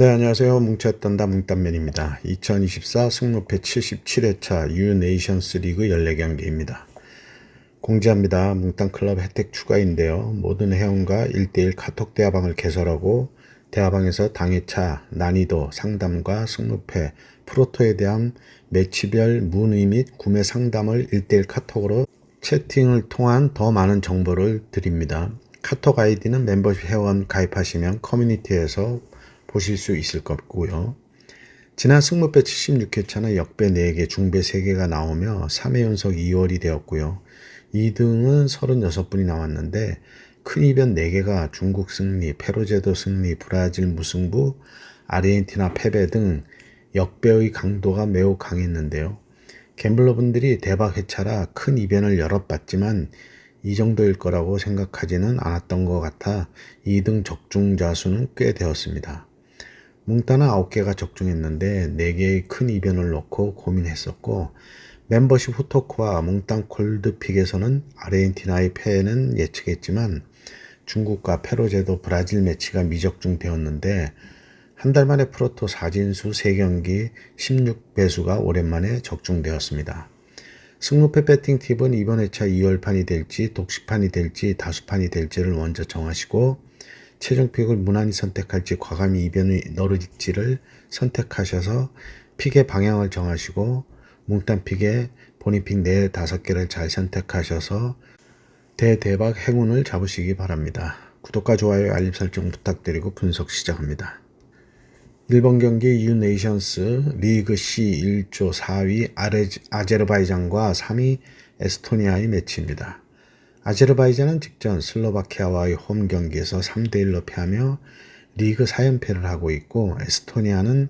네, 안녕하세요. 뭉쳤던다 뭉딴맨입니다. 2024 승무패 77회차 유네이션스 리그 14경기입니다. 공지합니다. 뭉딴클럽 혜택 추가인데요. 모든 회원과 1대1 카톡 대화방을 개설하고 대화방에서 당회차, 난이도, 상담과 승무패, 프로토에 대한 매치별 문의 및 구매 상담을 1대1 카톡으로 채팅을 통한 더 많은 정보를 드립니다. 카톡 아이디는 멤버십 회원 가입하시면 커뮤니티에서 보실 수 있을 것고요. 지난 승무배 76회차는 역배 4개, 중배 3개가 나오며 3회 연속 2월이 되었고요. 2등은 36분이 나왔는데 큰 이변 4개가 중국 승리, 페루제도 승리, 브라질 무승부, 아르헨티나 패배 등 역배의 강도가 매우 강했는데요. 갬블러분들이 대박 회차라 큰 이변을 여럿 봤지만 이 정도일 거라고 생각하지는 않았던 것 같아 2등 적중자 수는 꽤 되었습니다. 뭉따는 9개가 적중했는데 4개의 큰 이변을 놓고 고민했었고 멤버십 후토크와 뭉땅 콜드픽에서는 아르헨티나의 패는 예측했지만 중국과 페로제도 브라질 매치가 미적중되었는데 한 달 만에 프로토 4진수 3경기 16배수가 오랜만에 적중되었습니다. 승무패 배팅 팁은 이번 회차 2월판이 될지 독시판이 될지 다수판이 될지를 먼저 정하시고 최종 픽을 무난히 선택할지 과감히 이변을 넣을지를 선택하셔서 픽의 방향을 정하시고 뭉딴 픽에 본인 픽 4, 5개를 잘 선택하셔서 대대박 행운을 잡으시기 바랍니다. 구독과 좋아요, 알림 설정 부탁드리고 분석 시작합니다. 1번 경기 유네이션스 리그 C 1조 4위 아제르바이잔과 3위 에스토니아의 매치입니다. 아제르바이잔은 직전 슬로바키아와의 홈 경기에서 3대1로 패하며 리그 4연패를 하고 있고 에스토니아는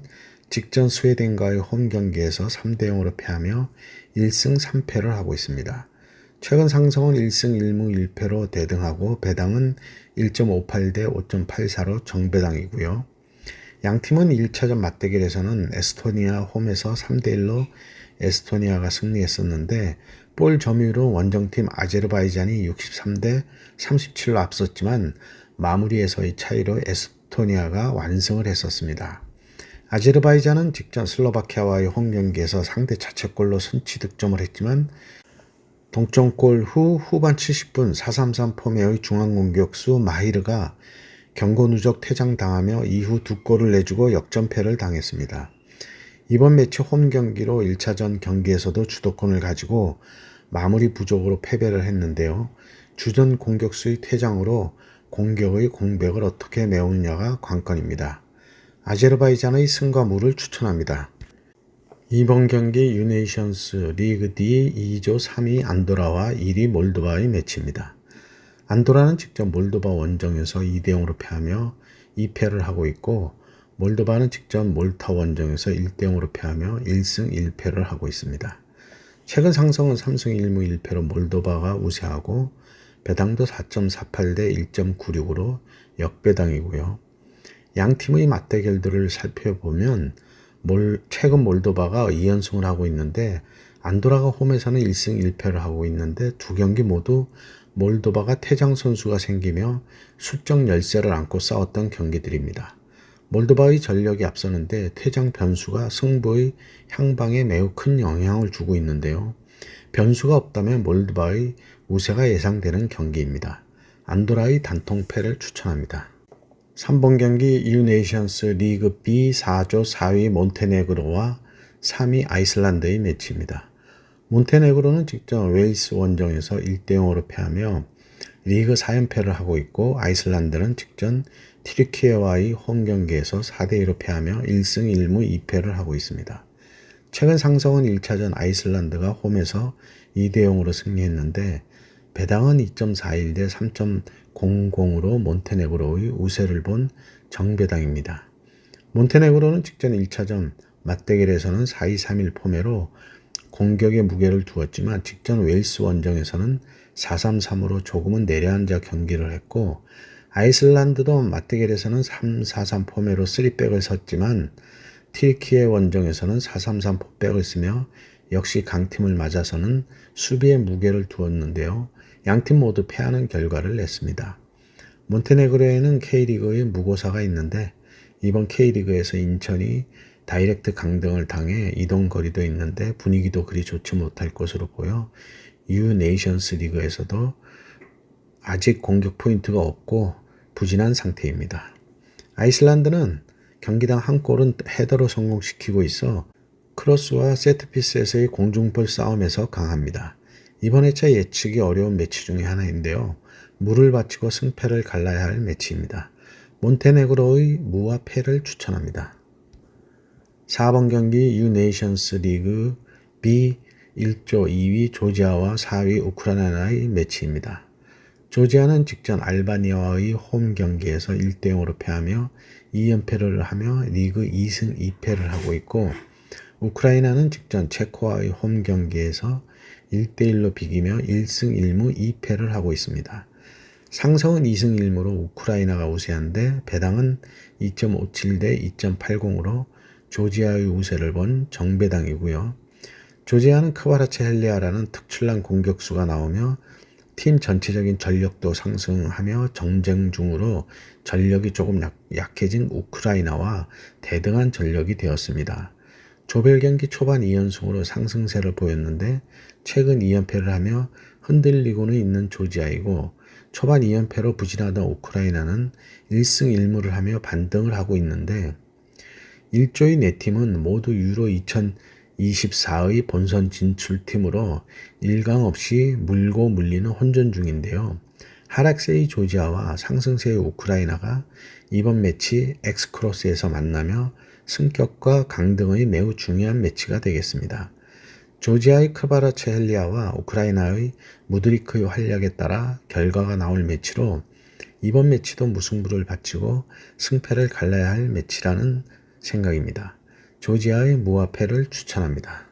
직전 스웨덴과의 홈 경기에서 3대0으로 패하며 1승 3패를 하고 있습니다. 최근 상성은 1승 1무 1패로 대등하고 배당은 1.58 대 5.84로 정배당이고요. 양 팀은 1차전 맞대결에서는 에스토니아 홈에서 3대1로 에스토니아가 승리했었는데 볼 점유로 원정팀 아제르바이잔이 63대 37로 앞섰지만 마무리에서의 차이로 에스토니아가 완승을 했었습니다. 아제르바이잔은 직전 슬로바키아와의 홈 경기에서 상대 자책골로 선취 득점을 했지만 동점골 후 후반 70분 433 포메의 중앙 공격수 마히르가 경고 누적 퇴장당하며 이후 두 골을 내주고 역전패를 당했습니다. 이번 매치 홈 경기로 1차전 경기에서도 주도권을 가지고 마무리 부족으로 패배를 했는데요. 주전 공격수의 퇴장으로 공격의 공백을 어떻게 메우느냐가 관건입니다. 아제르바이잔의 승과 무를 추천합니다. 이번 경기 유네이션스 리그 D 2조 3위 안도라와 1위 몰도바의 매치입니다. 안도라는 직접 몰도바 원정에서 2대 0으로 패하며 2패를 하고 있고 몰도바는 직접 몰타 원정에서 1대 0으로 패하며 1승 1패를 하고 있습니다. 최근 상승은 3승 1무 1패로 몰도바가 우세하고 배당도 4.48대 1.96으로 역배당이고요. 양 팀의 맞대결들을 살펴보면 몰, 최근 몰도바가 2연승을 하고 있는데 안도라가 홈에서는 1승 1패를 하고 있는데 두 경기 모두 몰도바가 퇴장 선수가 생기며 수적 열세를 안고 싸웠던 경기들입니다. 몰도바의 전력이 앞서는데 퇴장 변수가 승부의 향방에 매우 큰 영향을 주고 있는데요. 변수가 없다면 몰도바의 우세가 예상되는 경기입니다. 안도라의 단통패를 추천합니다. 3번 경기 유네이션스 리그 B 4조 4위 몬테네그로와 3위 아이슬란드의 매치입니다. 몬테네그로는 직전 웨일스 원정에서 1대 0으로 패하며 리그 4연패를 하고 있고 아이슬란드는 직전 티르키예와의 홈 경기에서 4대 2로 패하며 1승 1무 2패를 하고 있습니다. 최근 상성은 1차전 아이슬란드가 홈에서 2대 0으로 승리했는데 배당은 2.41 대 3.00으로 몬테네그로의 우세를 본 정배당입니다. 몬테네그로는 직전 1차전 맞대결에서는 4-2-3-1 포매로 공격의 무게를 두었지만 직전 웨일스 원정에서는 4-3-3으로 조금은 내려앉아 경기를 했고 아이슬란드도 맞대결에서는 3-4-3 포매로 3백을 섰지만 티르키의 원정에서는 4-3-3 포백을 쓰며 역시 강팀을 맞아서는 수비에 무게를 두었는데요. 양팀 모두 패하는 결과를 냈습니다. 몬테네그로에는 K리그의 무고사가 있는데 이번 K리그에서 인천이 다이렉트 강등을 당해 이동 거리도 있는데 분위기도 그리 좋지 못할 것으로 보여 U 네이션스 리그에서도 아직 공격 포인트가 없고 부진한 상태입니다. 아이슬란드는 경기당 한 골은 헤더로 성공시키고 있어 크로스와 세트피스에서의 공중볼 싸움에서 강합니다. 이번 회차 예측이 어려운 매치 중의 하나인데요. 물을 바치고 승패를 갈라야 할 매치입니다. 몬테네그로의 무와 패를 추천합니다. 4번 경기 유네이션스 리그 B 1조 2위 조지아와 4위 우크라이나의 매치입니다. 조지아는 직전 알바니아와의 홈 경기에서 1대 0으로 패하며 2연패를 하며 리그 2승 2패를 하고 있고 우크라이나는 직전 체코와의 홈 경기에서 1대 1로 비기며 1승 1무 2패를 하고 있습니다. 상성은 2승 1무로 우크라이나가 우세한데 배당은 2.57 대 2.80으로 조지아의 우세를 본 정배당이고요. 조지아는 크바라체 헬리아라는 특출난 공격수가 나오며 팀 전체적인 전력도 상승하며 정쟁 중으로 전력이 조금 약, 약해진 우크라이나와 대등한 전력이 되었습니다. 조별 경기 초반 2연승으로 상승세를 보였는데 최근 2연패를 하며 흔들리고는 있는 조지아이고 초반 2연패로 부진하던 우크라이나는 1승 1무를 하며 반등을 하고 있는데 1조의 네 팀은 모두 유로 2024의 본선 진출팀으로 일강 없이 물고 물리는 혼전 중인데요. 하락세의 조지아와 상승세의 우크라이나가 이번 매치 엑스크로스에서 만나며 승격과 강등의 매우 중요한 매치가 되겠습니다. 조지아의 크바라 체헬리아와 우크라이나의 무드리크의 활약에 따라 결과가 나올 매치로 이번 매치도 무승부를 바치고 승패를 갈라야 할 매치라는 생각입니다. 조지아의 무화패를 추천합니다.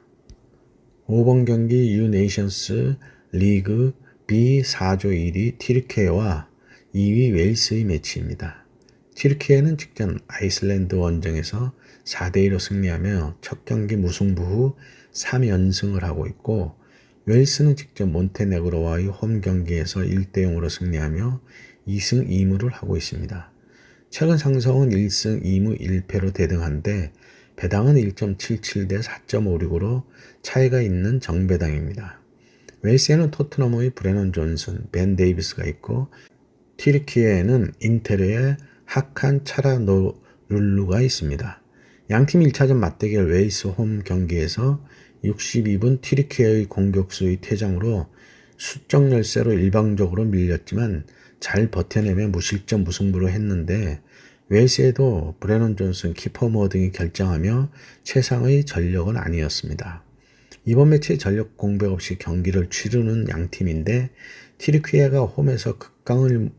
5번 경기 유네이션스 리그 B 4조 1위 티르케와 2위 웨일스의 매치입니다. 티르키에는 직전 아이슬란드 원정에서 4대1로 승리하며 첫 경기 무승부 후 3연승을 하고 있고 웨일스는 직접 몬테네그로와의 홈 경기에서 1대0으로 승리하며 2승 2무를 하고 있습니다. 최근 상성은 1승 2무 1패로 대등한데 배당은 1.77대 4.56으로 차이가 있는 정배당입니다. 웨일스에는 토트넘의 브레넌 존슨, 벤 데이비스가 있고 티르키에는 인테르의 하칸 차라노룰루가 있습니다. 양팀 1차전 맞대결 웨이스 홈 경기에서 62분 티르키의 공격수의 퇴장으로 수적 열세로 일방적으로 밀렸지만 잘 버텨내며 무실점 무승부로 했는데 웨일스에도 브레넌 존슨, 키퍼 모 등이 결정하며 최상의 전력은 아니었습니다. 이번 매치 전력 공백 없이 경기를 치르는 양 팀인데 티르키에가 홈에서 극강의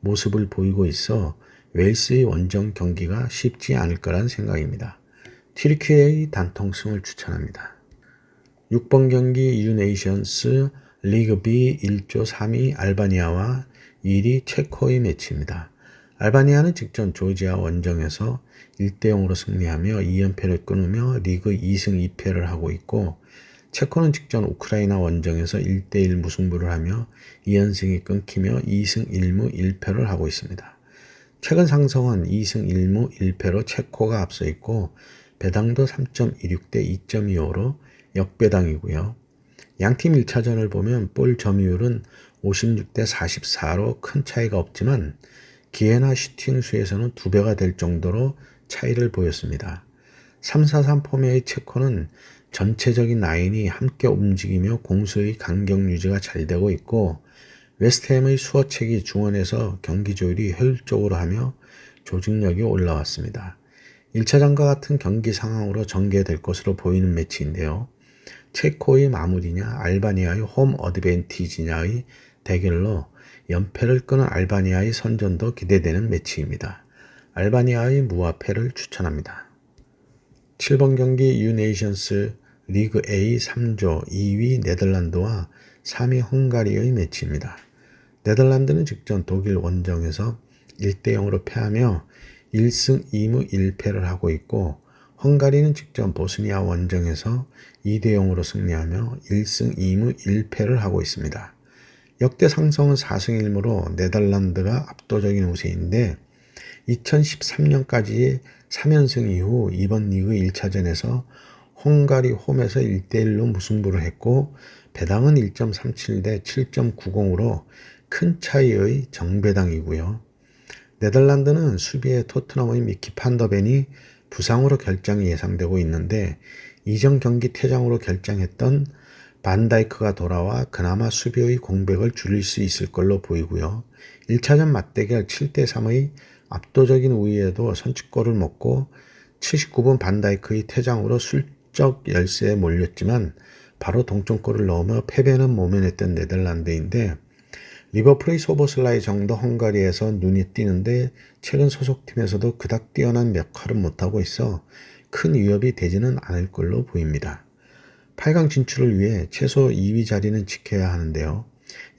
모습을 보이고 있어 웨일스의 원정 경기가 쉽지 않을 거란 생각입니다. 티르키의 단통승을 추천합니다. 6번 경기 유네이션스 리그 B 1조 3위 알바니아와 1위 체코의 매치입니다. 알바니아는 직전 조지아 원정에서 1대 0으로 승리하며 2연패를 끊으며 리그 2승 2패를 하고 있고 체코는 직전 우크라이나 원정에서 1대1 무승부를 하며 2연승이 끊기며 2승 1무 1패를 하고 있습니다. 최근 상성은 2승 1무 1패로 체코가 앞서 있고 배당도 3.16대 2.25로 역배당이고요. 양팀 1차전을 보면 볼 점유율은 56대 44로 큰 차이가 없지만 기회나 슈팅 수에서는 두 배가 될 정도로 차이를 보였습니다. 3-4-3 폼의 체코는 전체적인 라인이 함께 움직이며 공수의 간격 유지가 잘 되고 있고 웨스트햄의 수어책이 중원에서 경기 조율이 효율적으로 하며 조직력이 올라왔습니다. 1차전과 같은 경기 상황으로 전개될 것으로 보이는 매치인데요. 체코의 마무리냐 알바니아의 홈 어드밴티지냐의 대결로 연패를 끄는 알바니아의 선전도 기대되는 매치입니다. 알바니아의 무화패를 추천합니다. 7번 경기 유네이션스 리그 A 3조 2위 네덜란드와 3위 헝가리의 매치입니다. 네덜란드는 직전 독일 원정에서 1대 0으로 패하며 1승 2무 1패를 하고 있고 헝가리는 직전 보스니아 원정에서 2대 0으로 승리하며 1승 2무 1패를 하고 있습니다. 역대 상성은 4승 1무로 네덜란드가 압도적인 우세인데 2013년까지 3연승 이후 이번 리그 1차전에서 헝가리 홈에서 1대1로 무승부를 했고 배당은 1.37 대 7.90으로 큰 차이의 정배당이고요. 네덜란드는 수비의 토트넘의 미키 판더벤이 부상으로 결장이 예상되고 있는데 이전 경기 퇴장으로 결장했던 반다이크가 돌아와 그나마 수비의 공백을 줄일 수 있을 걸로 보이고요. 1차전 맞대결 7대3의 압도적인 우위에도 선취골을 먹고 79분 반다이크의 퇴장으로 슬쩍 열세에 몰렸지만 바로 동점골을 넣으며 패배는 모면했던 네덜란드인데 리버풀의 소보슬라이 정도 헝가리에서 눈이 띄는데 최근 소속팀에서도 그닥 뛰어난 역할은 못하고 있어 큰 위협이 되지는 않을 걸로 보입니다. 8강 진출을 위해 최소 2위 자리는 지켜야 하는데요.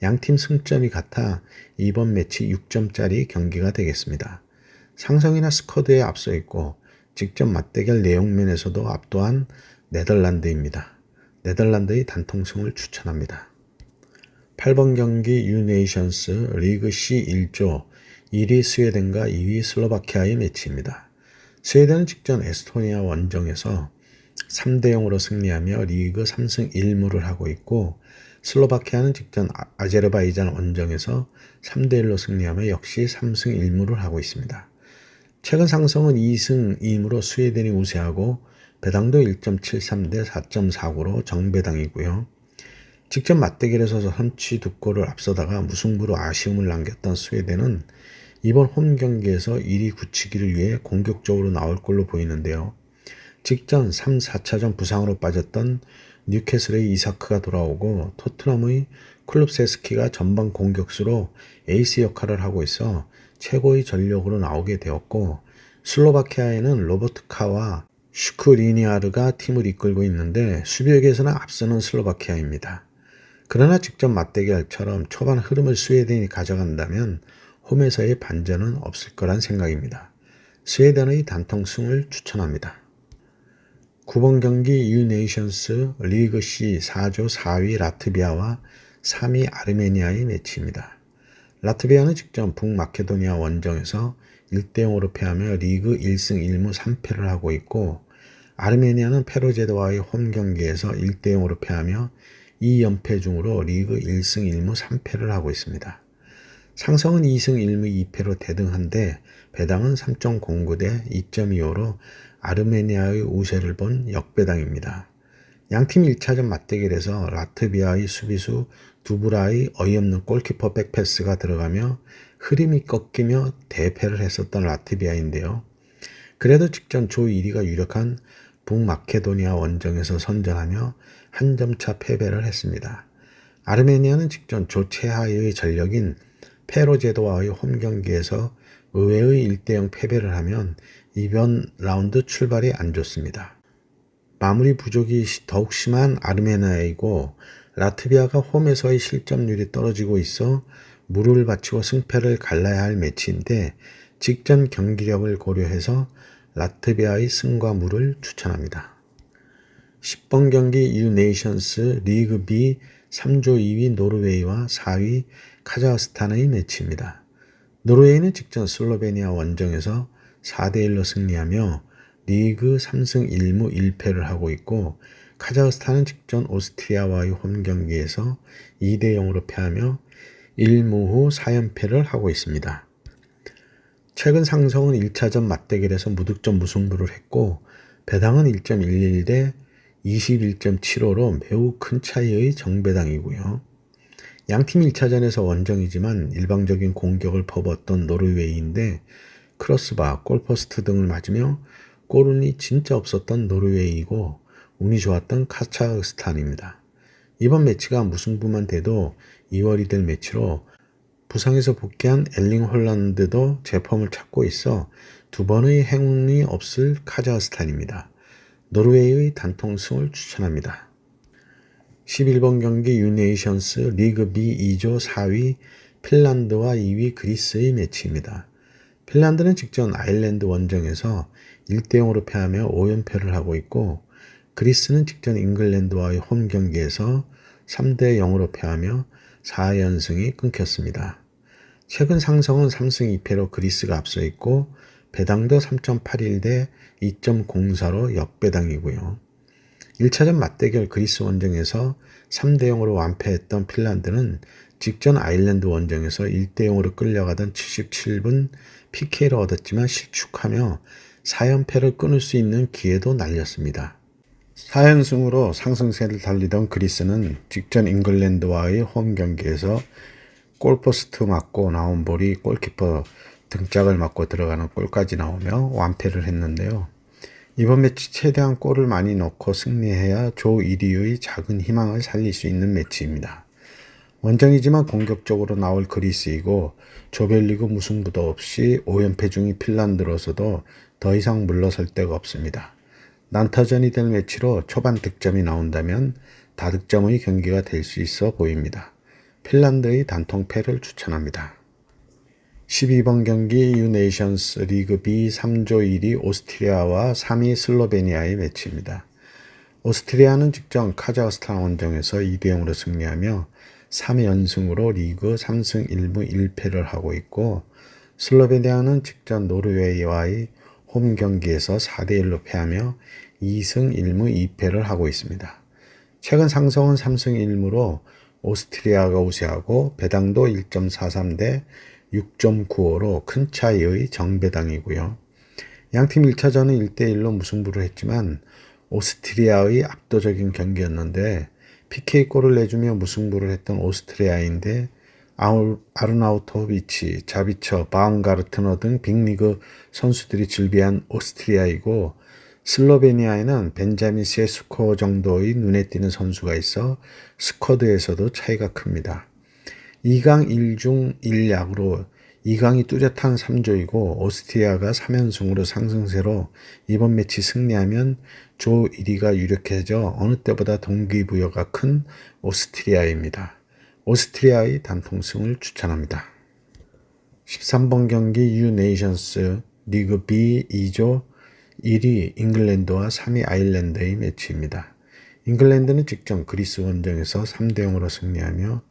양팀 승점이 같아 이번 매치 6점짜리 경기가 되겠습니다. 상성이나 스쿼드에 앞서 있고 직접 맞대결 내용면에서도 압도한 네덜란드입니다. 네덜란드의 단통승을 추천합니다. 8번 경기 유네이션스 리그 C 1조 1위 스웨덴과 2위 슬로바키아의 매치입니다. 스웨덴은 직전 에스토니아 원정에서 3대 0으로 승리하며 리그 3승 1무를 하고 있고 슬로바키아는 직전 아- 아제르바이잔 원정에서 3대 1로 승리하며 역시 3승 1무를 하고 있습니다. 최근 상승은 2승 2무로 스웨덴이 우세하고 배당도 1.73 대 4.49로 정배당이고요. 직접 맞대결에서 선취 두 골을 앞서다가 무승부로 아쉬움을 남겼던 스웨덴은 이번 홈 경기에서 1위 굳히기를 위해 공격적으로 나올 걸로 보이는데요. 직전 3, 4차전 부상으로 빠졌던 뉴캐슬의 이사크가 돌아오고 토트넘의 클룹세스키가 전방 공격수로 에이스 역할을 하고 있어 최고의 전력으로 나오게 되었고 슬로바키아에는 로버트 카와 슈크리니아르가 팀을 이끌고 있는데 수비력에서는 앞서는 슬로바키아입니다. 그러나 직접 맞대결처럼 초반 흐름을 스웨덴이 가져간다면 홈에서의 반전은 없을 거란 생각입니다. 스웨덴의 단통승을 추천합니다. 9번 경기 유네이션스 리그 C 4조 4위 라트비아와 3위 아르메니아의 매치입니다. 라트비아는 직전 북마케도니아 원정에서 1대 0으로 패하며 리그 1승 1무 3패를 하고 있고 아르메니아는 페로제도와의 홈 경기에서 1대 0으로 패하며 2연패 중으로 리그 1승 1무 3패를 하고 있습니다. 상성은 2승 1무 2패로 대등한데 배당은 3.09 대 2.25로 아르메니아의 우세를 본 역배당입니다. 양팀 1차전 맞대결에서 라트비아의 수비수 두브라의 어이없는 골키퍼 백패스가 들어가며 흐름이 꺾이며 대패를 했었던 라트비아인데요. 그래도 직전 조 1위가 유력한 북마케도니아 원정에서 선전하며 한 점차 패배를 했습니다. 아르메니아는 직전 조 최하위의 전력인 페로제도와의 홈 경기에서 의외의 1대0 패배를 하면 이번 라운드 출발이 안 좋습니다. 마무리 부족이 더욱 심한 아르메니아이고 라트비아가 홈에서의 실점률이 떨어지고 있어 물을 바치고 승패를 갈라야 할 매치인데 직전 경기력을 고려해서 라트비아의 승과 물을 추천합니다. 10번 경기 유네이션스 리그 B 3조 2위 노르웨이와 4위 카자흐스탄의 매치입니다. 노르웨이는 직전 슬로베니아 원정에서 4대1로 승리하며 리그 3승 1무 1패를 하고 있고 카자흐스탄은 직전 오스트리아와의 홈 경기에서 2대 0으로 패하며 1무 후 4연패를 하고 있습니다. 최근 상성은 1차전 맞대결에서 무득점 무승부를 했고 배당은 1.11대 21.75로 매우 큰 차이의 정배당이고요. 양팀 1차전에서 원정이지만 일방적인 공격을 퍼붓던 노르웨이인데 크로스바, 골포스트 등을 맞으며 골운이 진짜 없었던 노르웨이이고 운이 좋았던 카차흐스탄입니다. 이번 매치가 무승부만 돼도 2월이 될 매치로 부상에서 복귀한 엘링 홀란드도 제펌을 찾고 있어 두 번의 행운이 없을 카자흐스탄입니다. 노르웨이의 단통승을 추천합니다. 11번 경기 유네이션스 리그 B 2조 4위 핀란드와 2위 그리스의 매치입니다. 핀란드는 직전 아일랜드 원정에서 1대 0으로 패하며 5연패를 하고 있고 그리스는 직전 잉글랜드와의 홈 경기에서 3대 0으로 패하며 4연승이 끊겼습니다. 최근 상성은 3승 2패로 그리스가 앞서 있고 배당도 3.81 대 2.04로 역배당이고요. 1차전 맞대결 그리스 원정에서 3대 0으로 완패했던 핀란드는 직전 아일랜드 원정에서 1대 0으로 끌려가던 77분 PK를 얻었지만 실축하며 4연패를 끊을 수 있는 기회도 날렸습니다. 4연승으로 상승세를 달리던 그리스는 직전 잉글랜드와의 홈 경기에서 골포스트 맞고 나온 볼이 골키퍼 등짝을 맞고 들어가는 골까지 나오며 완패를 했는데요. 이번 매치 최대한 골을 많이 넣고 승리해야 조 1위의 작은 희망을 살릴 수 있는 매치입니다. 원정이지만 공격적으로 나올 그리스이고 조별리그 무승부도 없이 5연패 중인 핀란드로서도 더 이상 물러설 데가 없습니다. 난타전이 될 매치로 초반 득점이 나온다면 다득점의 경기가 될 수 있어 보입니다. 핀란드의 단통패를 추천합니다. 12번 경기 유네이션스 리그 B 3조 1위 오스트리아와 3위 슬로베니아의 매치입니다. 오스트리아는 직전 카자흐스탄 원정에서 2대 0으로 승리하며 3연승으로 리그 3승 1무 1패를 하고 있고 슬로베니아는 직전 노르웨이와의 홈 경기에서 4대 1로 패하며 2승 1무 2패를 하고 있습니다. 최근 상성은 3승 1무로 오스트리아가 우세하고 배당도 1.43대 6.95로 큰 차이의 정배당이고요. 양팀 1차전은 1대1로 무승부를 했지만 오스트리아의 압도적인 경기였는데 PK골을 내주며 무승부를 했던 오스트리아인데 아르나우토비치, 자비처, 바움가르트너 등 빅리그 선수들이 즐비한 오스트리아이고 슬로베니아에는 벤자민 세스코 정도의 눈에 띄는 선수가 있어 스쿼드에서도 차이가 큽니다. 2강 1중 1약으로 2강이 뚜렷한 3조이고 오스트리아가 3연승으로 상승세로 이번 매치 승리하면 조 1위가 유력해져 어느 때보다 동기부여가 큰 오스트리아입니다. 오스트리아의 단통승을 추천합니다. 13번 경기 유네이션스 리그 B 2조 1위 잉글랜드와 3위 아일랜드의 매치입니다. 잉글랜드는 직전 그리스 원정에서 3대 0으로 승리하며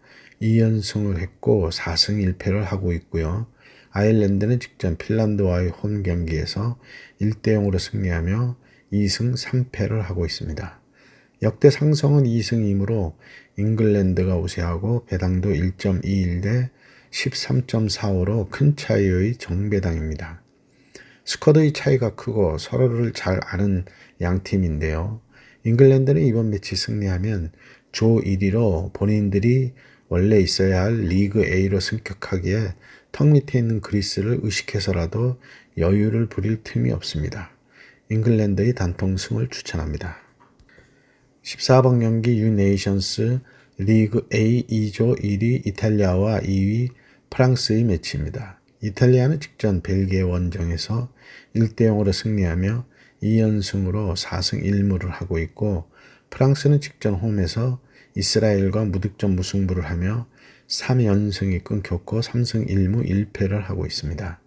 2연승을 했고 4승 1패를 하고 있고요. 아일랜드는 직전 핀란드와의 홈 경기에서 1대 0으로 승리하며 2승 3패를 하고 있습니다. 역대 상성은 2승이므로 잉글랜드가 우세하고 배당도 1.21대 13.45로 큰 차이의 정배당입니다. 스쿼드의 차이가 크고 서로를 잘 아는 양 팀인데요. 잉글랜드는 이번 매치 승리하면 조 1위로 본인들이 원래 있어야 할 리그 A로 승격하기에 턱 밑에 있는 그리스를 의식해서라도 여유를 부릴 틈이 없습니다. 잉글랜드의 단통승을 추천합니다. 14번 경기 유네이션스 리그 A 2조 1위 이탈리아와 2위 프랑스의 매치입니다. 이탈리아는 직전 벨기에 원정에서 1대 0으로 승리하며 2연승으로 4승 1무를 하고 있고 프랑스는 직전 홈에서 이스라엘과 무득점 무승부를 하며 3연승이 끊겼고 3승 1무 1패를 하고 있습니다.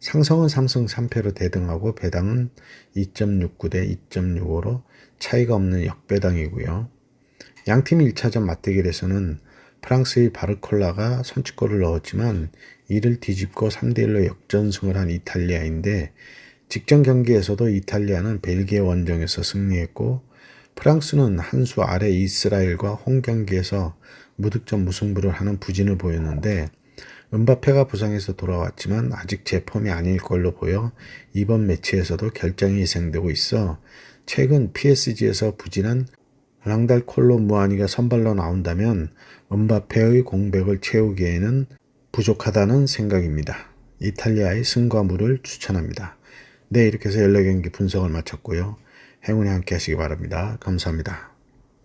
상성은 3승 3패로 대등하고 배당은 2.69 대 2.65로 차이가 없는 역배당이고요. 양팀 1차전 맞대결에서는 프랑스의 바르콜라가 선취골을 넣었지만 이를 뒤집고 3대1로 역전승을 한 이탈리아인데 직전 경기에서도 이탈리아는 벨기에 원정에서 승리했고 프랑스는 한 수 아래 이스라엘과 홈 경기에서 무득점 무승부를 하는 부진을 보였는데 은바페가 부상해서 돌아왔지만 아직 제 폼이 아닐 걸로 보여 이번 매치에서도 결정이 희생되고 있어 최근 PSG에서 부진한 랑달 콜로 무아니가 선발로 나온다면 은바페의 공백을 채우기에는 부족하다는 생각입니다. 이탈리아의 승과물을 추천합니다. 네, 이렇게 해서 14경기 분석을 마쳤고요. 행운이 함께 하시기 바랍니다. 감사합니다.